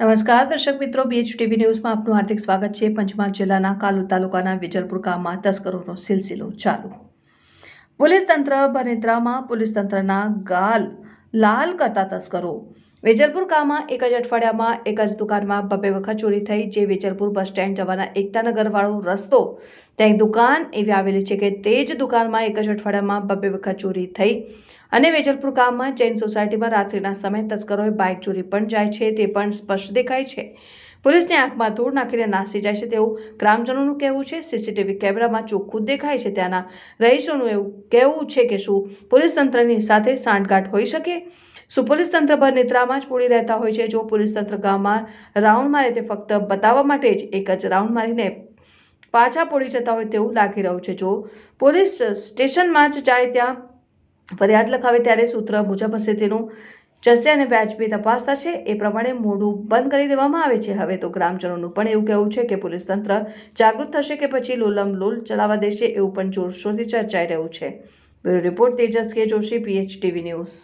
નમસ્કાર, દર્શક મિત્રો બીએચ ટીવી ન્યૂઝમાં આપનું હાર્દિક સ્વાગત છે. પંચમહાલ જિલ્લાના કાલુ તાલુકાના વિજલપુર ગામમાં તસ્કરોનો સિલસિલો ચાલુ. પોલીસ તંત્ર બનેદ્રામાં પોલીસ તંત્રના ગાલ લાલ કરતા તસ્કરો વેજલપુર ગામમાં એક જ અઠવાડિયામાં એક જ દુકાનમાં બબે વખત ચોરી થઈ, જે વેજલપુર બસ સ્ટેન્ડ જવાના એકતાનગરવાળો રસ્તો. ત્યાં એક દુકાન એવી આવેલી છે કે તે જ દુકાનમાં એક જ અઠવાડિયામાં બબે વખત ચોરી થઈ. અને વેજલપુર ગામમાં જૈન સોસાયટીમાં રાત્રિના સમયે તસ્કરોએ બાઇક ચોરી પણ જાય છે, તે પણ સ્પષ્ટ દેખાય છે. પોલીસની આંખમાં ધૂળ નાખીને નાસી જાય છે તેવું ગ્રામજનોનું કહેવું છે. સીસીટીવી કેમેરામાં ચોખ્ખું દેખાય છે ત્યાંના રહીશોનું એવું કહેવું છે કે શું પોલીસ તંત્રની સાથે સાંઠગાંઠ હોઈ શકે? શું પોલીસ તંત્ર ભર નિદ્રામાં જ પૂરી રહેતા હોય છે. જો પોલીસ તંત્ર ગામમાં રાઉન્ડ મારે તે ફક્ત બતાવવા માટે જ એક જ રાઉન્ડ મારીને પાછા પોડી જતા હોય તેવું લાગી રહ્યું છે. જો પોલીસ સ્ટેશનમાં જ જાય ત્યાં ફરિયાદ લખાવે ત્યારે સૂત્ર મુજબ હશે તેનું જશે અને વ્યાજબી તપાસ થશે. એ પ્રમાણે મોઢું બંધ કરી દેવામાં આવે છે. હવે તો ગ્રામજનોનું પણ એવું કહેવું છે કે પોલીસ તંત્ર જાગૃત થશે કે પછી લોલમ લોલ ચલાવવા દેશે એવું પણ જોરશોરથી ચર્ચાઈ રહ્યું છે. બ્યુરો રિપોર્ટ તેજસ કે જોશી, પીએચ ટીવી ન્યૂઝ.